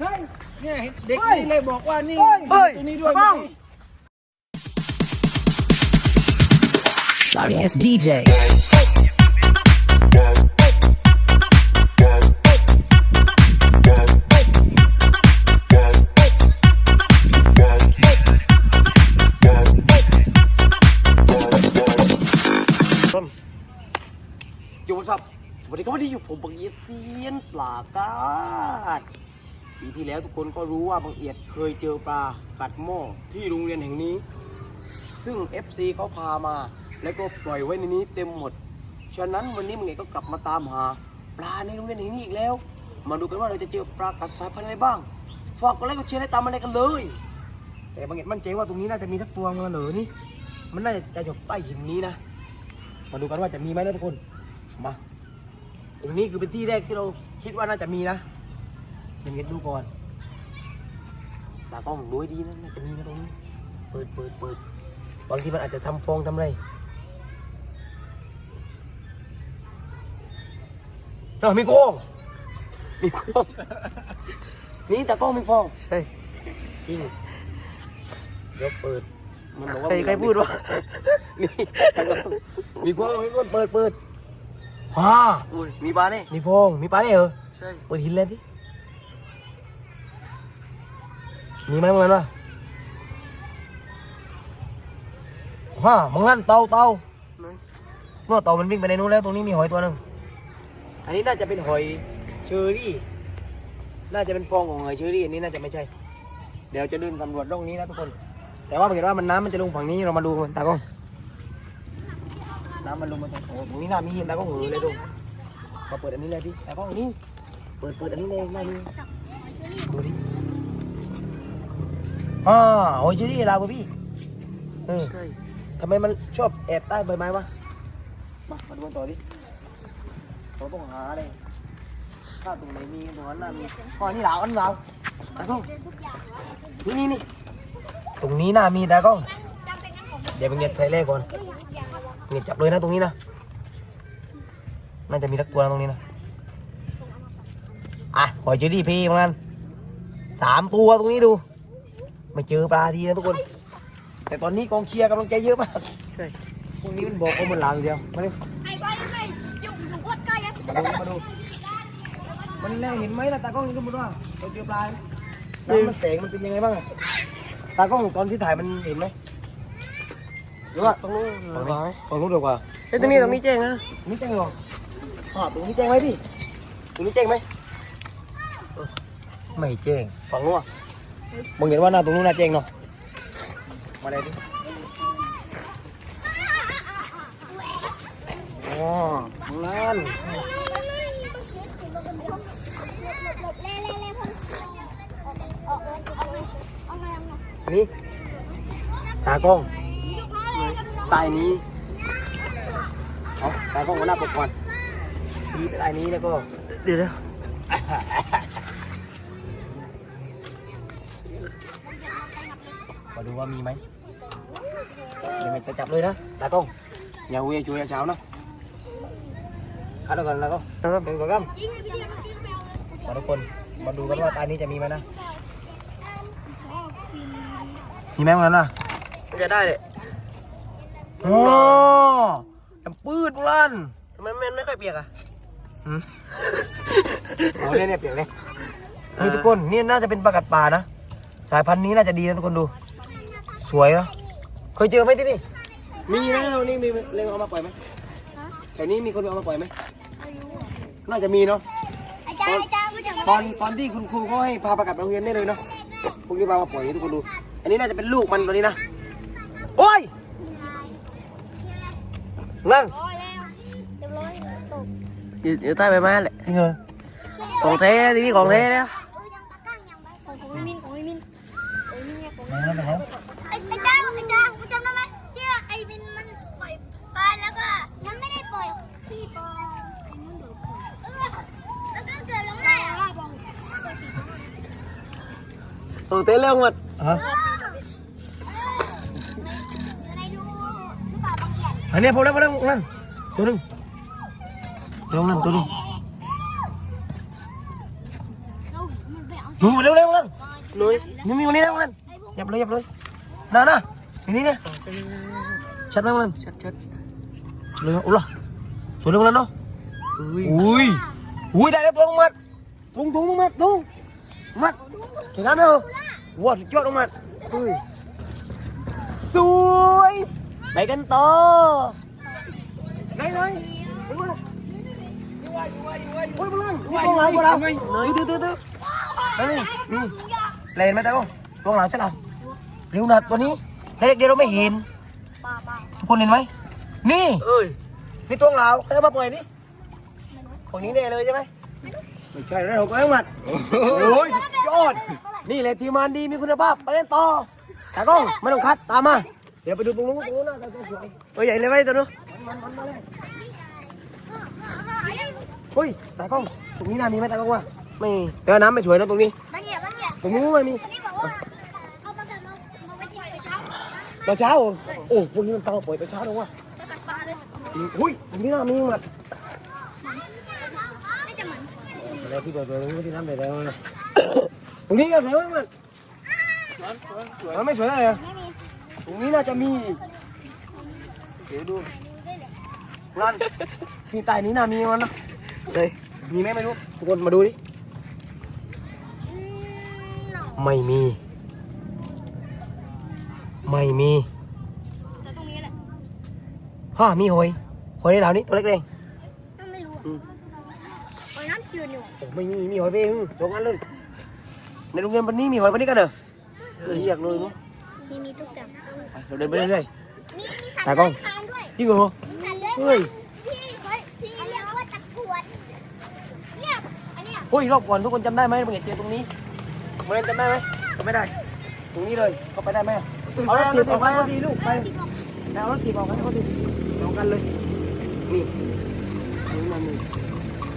เฮ้ยเนี่ยเด็กเฮ้ยนี่เลยบอกว่านี่เฮ้ยตัวนี้ด้วยเฮ้ย Sorry ass DJ. ผมบังเอียดเซียนปลากาดปีที่แล้วทุกคนก็รู้ว่าบังเอียดเคยเจอปลากัดหม้อที่โรงเรียนแห่งนี้ ซึ่ง FC เขาพามา แล้วก็ปล่อยไว้ในนี้เต็มหมด ฉะนั้นวันนี้บังเอียดก็กลับมาตามหา ปลาในโรงเรียนแห่งนี้อีกแล้ว มาดูกันว่าเราจะเจอปลากัดสายพันธุ์อะไรบ้างฝากกดไลค์กดแชร์ให้ตามมาเลยกันเลย แต่บังเอียดมั่นใจว่าตรงนี้น่าจะมีทักตัวมาเหลือนี่ มันน่าจะอยู่ใต้หินนี้นะ มาดูกันว่าจะมีไหมนะทุกคน มา ตรงนี้คือเป็นที่แรกที่เราคิดว่าน่าจะมีนะยังเงี้ยดูก่อนตากล้องดูให้ดีนะน่าจะมีนะตรงนี้ เปิดเปิดเปิดบางทีมันอาจจะทำฟองทำอะไรเรามีโค้งมีโค้งนี่ตากล้องมีฟอง ใช่จริงเดี๋ยวเปิด มันบอกว่าใครใครพูดวะนี่ตากล้องมีโค้งมีโค้งเปิดเปิด ฮ่าอุ้ยมีปลาเนี่ยมีฟองมีปลาเนี่ยเหรอใช่เปิดหินเลยดิมีไหมมึงนั่นวะฮ่ามึงนั่นเตาเตานู่นเตามันวิ่งไปในนู้นแล้วตรงนี้มีหอยตัวหนึ่งอันนี้น่าจะเป็นหอยเชอรี่ น่าจะเป็นฟองของหอยเชอรี่อันนี้น่าจะไม่ใช่ เดี๋ยวจะเดินสำรวจร่องนี้นะทุกคน แต่ว่าเห็นว่ามันน้ำมันจะลงฝั่งนี้เรามาดูกันตากล้อง น้ำมันลงมาตรงโอ้ตรงนี้น่ามีหินตากล้องเหอเลยดูมาเปิดอันนี้เลยดิตากล้องอันนี้ เปิดเปิดอันนี้เลยหน้านี้ดูดิอ่าโอ้ยเชอรี่ลาวะพี่เออใช่ทำไมมันชอบแอบใต้ใบไม้วะ มามาดูกันต่อดิเราต้องหาเลยถ้าตรงไหนมีตรงนั้นน่ามีอ๋อนี่ลาวอันนี้ลาวตากล้องนี่นี่นี่ตรงนี้น่ามีตากล้องเดี๋ยวไปเงียบใส่เลขก่อน เงียบจับเลยนะตรงนี้นะน่าจะมีทักตัวนะตรงนี้นะอะปล่อยเจอรี่พี่มันสามตัวตรงนี้ดู ไม่เจอปลาทีนะทุกคน แต่ตอนนี้กองเชียร์กำลังใจเยอะมากใช่พวกนี้มันบอกว่ามันลาวอย่างเดียวมาดูไอ้บอยยังไงอยู่อยู่โคตรใกล้อะมาดูมาดูมันแน่เห็นไหมล่ะตากล้องนี่สมมติว่าเราเจอปลาน้ำมันแสงมันเป็นยังไงบ้างอะตากล้องตอนที่ถ่ายมันเห็นไหม หรือว่าตรงนู้นฝั่งปลาไหมฝั่งนู้นดีกว่าเอ้ยตรงนี้ตรงนี้แจ้งนะตรงนี้แจ้งเหรออ่าตรงนี้แจ้งไหมพี่ตรงนี้แจ้งไหมเออไม่แจ้งฝั่งนู้นอะมึงเห็นว่าหน้าตรงนู้นน่าแจ้งเนาะมาเลยดิอ๋อตรงนั้นนี่ตากล้อง ใต้นี้เอาตากล้องมาหน้าปกก่อนชี้ไปใต้นี้แล้วก็เดี๋ยวเดี๋ยวมาดูว่ามีไหมยังไงจะจับเลยนะตากล้องอย่าเวียช่วยอย่าเช้านะคัดเอาก่อนแล้วก็นะครับหนึ่งสองสามมาทุกคนมาดูกันว่าใต้นี้จะมีไหมนะมีไหมมันนั้นน่ะมันจะได้เลย โอ้น้ำปืดพวกลั่นมันมันไม่ค่อยเปียกอะโอ้เนี่ยเนี่ยเปลี่ยนเลยนี่ทุกคนนี่น่าจะเป็นปลากัดป่านะ สายพันธุ์นี้น่าจะดีนะทุกคนดู สวยนะเคยเจอไหมที่นี่ มีนะวันนี้มีเลี้ยงเอามาปล่อยไหมแต่นี้มีคนเอามาปล่อยไหมน่าจะมีเนาะอาจารย์อาจารย์ผู้จัดตอนตอนที่คุณครูเขาให้พาประกาศไปโรงเรียนได้เลยเนาะพวกนี้พามาปล่อยให้ทุกคนดู อันนี้น่าจะเป็นลูกมันตัวนี้นะ โอ้ย นั่นร้อยแล้วเรียบร้อยตกอยู่อยู่ใต้ใบไม้แหละจริงเหรอของแท้ทีนี้ของแท้แล้วเออยังตะกั้งยังไงของของมินของมินไอ้มินเนี่ยของไหนนั่นนะครับไอ้ไอ้จ้าไอ้จ้าคุณจำได้ไหมที่ว่าไอ้มินมันปล่อยปลาแล้วก็มันไม่ได้ปล่อยพี่ปล่อยไอ้มันโดดขึ้นเออแล้วก็เกิดลงได้อะของแท้ อันนี้พอแล้วพอแล้วนั่นตัวนึงเร็วนั่นตัวนึงนู่นเร็วเร็วนั่นลุยนี่มีคนนี้แล้วนั่นหยับเลยหยับเลยน่าน่ะนี่นี่ชัดไหมนั่นชัดชัดเลยโอ้ล่ะสวยเลยนั่นเนาะอุ้ยอุ้ยได้แล้วตัวมัดทุ่งทุ่งมัดทุ่งมัดถึงนั้นเนอะวัดยอดมัดอุ้ยสวย ไปกันต่อไหนไหนโอ้ยโอ้ยบอลลูนนี่กองหลังกูเรานี่ตื้อตื้อตื้อนี่นี่เล่นไหมตาโก้กองหลังใช่หรอเร็วหนัดตัวนี้เด็กเดี๋ยวเราไม่เห็นทุกคนเห็นไหมนี่เอ้ยนี่ตัวเราใครเอามาปล่อยนี่ของนี้แน่เลยใช่ไหมไม่ใช่แล้วเราก็ให้มันโอ้ยยอดนี่แหละทีมงานดีมีคุณภาพไปกันต่อแต่กล้องไม่ต้องคัดตามมา เดี๋ยวไปดูตรงนู้นตรงนู้นนะตัวสวยตัวใหญ่เลยไหมตัวนู้นมันมันมาเลยเฮ้ยแต่กล้องตรงนี้น่ามีไหมแต่กล้องวะไม่แต่ว่าน้ำไม่สวยนะตรงนี้มันเหยียบมันเหยียบตรงนู้นมันมีนี่บอกว่าเอามาแต่มามาไปปล่อยเช้าตอนเช้าเหรอโอ้พวกนี้มันเตาปล่อยตอนเช้าหรอวะจะตัดปลาเลยอุ้ยตรงนี้น่ามีมันไม่จะเหมือนอะไรที่เดือดๆตรงนี้ที่น้ำเดือดๆนะตรงนี้ก็สวยมากมันมันไม่สวยอะไรอะไม่มี ตรงนี้น่าจะมี เดี๋ยวดูรันที่ใต้นี้น่ามีมันนะเลยมีไหมไม่รู้ ทุกคนมาดูดิอืมหนอไม่มี ไม่มีแต่ตรงนี้แหละฮ่ามีหอยหอยในเหล่านี้ตัวเล็กเองไม่รู้อะโอ้ยน้ำจืดอยู่โอ้ไม่มีมีหอยเป้งสองอันเลย ในโรงเรียนวันนี้มีหอยวันนี้กันเหรอเลยอยากเลยเนาะ มีมีทุกอย่างไปเราเดินไปเรื่อยมีมีสัตว์ตากล้องเลื้อยคลานด้วยๆจริงเหรอมีสัตว์เลื้อยเฮ้ยพี่เฮ้ยพี่เรียกว่าตะกรวดเนี่ยอันเนี้ยเฮ้ยรอบก่อนทุกคนจำได้ไหมมึงเห็นเตียงตรงนี้มึงจำได้ไหมจำไม่ได้ ตรงนี้เลยเข้าไปได้ไหมเอารถถีบออกไปดีลูกไปไปเอารถถีบออกกันเขาถีบเอากันเลยนี่นี่มันนี่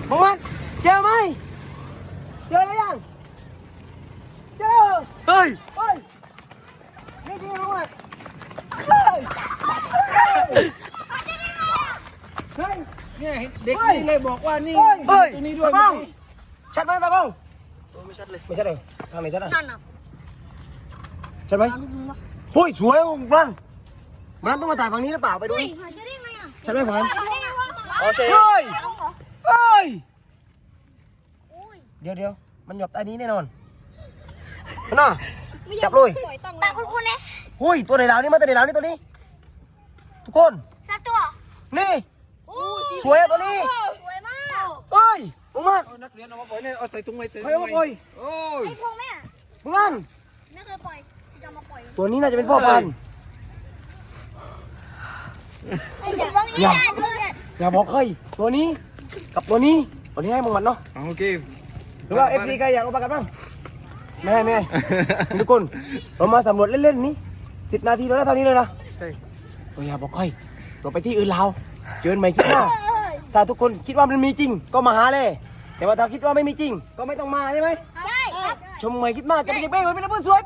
มองมันเจอไหมเจอหรือยัง เจอ เฮ้ย เฮ้ย นี่จริงมองมันเฮ้ย เฮ้ย เนี่ยเด็กนี่เลยบอก ว่านี่เฮ้ย ตัวนี้ด้วยตากล้อง ชัดไหมตากล้องไม่ชัดเลยไม่ใช่เลยทางไหนชัดอะนั่นน่ะชัดไหมเฮ้ยสวยของมันมันต้องมาถ่ายฝั่งนี้หรือเปล่าไปดูเฮ้ยดิหายจะได้ไงอะชัดไหมผ่านอ๋อใช่เฮ้ยเฮ้ยโอ้ยเดี๋ยวเดี๋ยวมันหยบใต้นี้แน่นอนมันน่ะจับเลยแต่คุณคุณเนี่ยหุ้ยตัวไหนดาวนี่มาตัวไหนดาวนี่ตัวนี้ ทุกคน สักตัวนี่โอ้ยสวยอะตัวนี้สวยมาก เฮ้ยมึงมันเอานักเรียนเอามาปล่อยเนี่ยเอาใส่ถุงไว้ใส่ใครเอามาปล่อยโอ้ย ไอ้พวกแม่มึงมันไม่เคยปล่อยจะมาปล่อยตัวนี้น่าจะเป็นพ่อพันธุ์ไอ้เด็กบางทีอะเพื่อนอย่าบอกใครตัวนี้กับตัวนี้ตัวนี้ให้มึงมันเนาะเอาโอเคหรือว่าเอฟซีใครอยากเอาปากกันบ้างไม่ให้ไม่ให้ทุกคนเรามาสำรวจเล่นๆนี้สิบนาทีแล้วนะเท่านี้เลยนะใช่ เราอย่าบอกใครเราไปที่อื่นเราเจอกันใหม่คลิปหน้า ถ้าทุกคนคิดว่ามันมีจริง ก็มาหาเลย แต่ว่าถ้าคิดว่าไม่มีจริง ก็ไม่ต้องมาใช่ไหมใช่ครับ ชมใหม่คลิปหน้าจะไปเก็บเป้งไว้เป็นเพื่อนสวย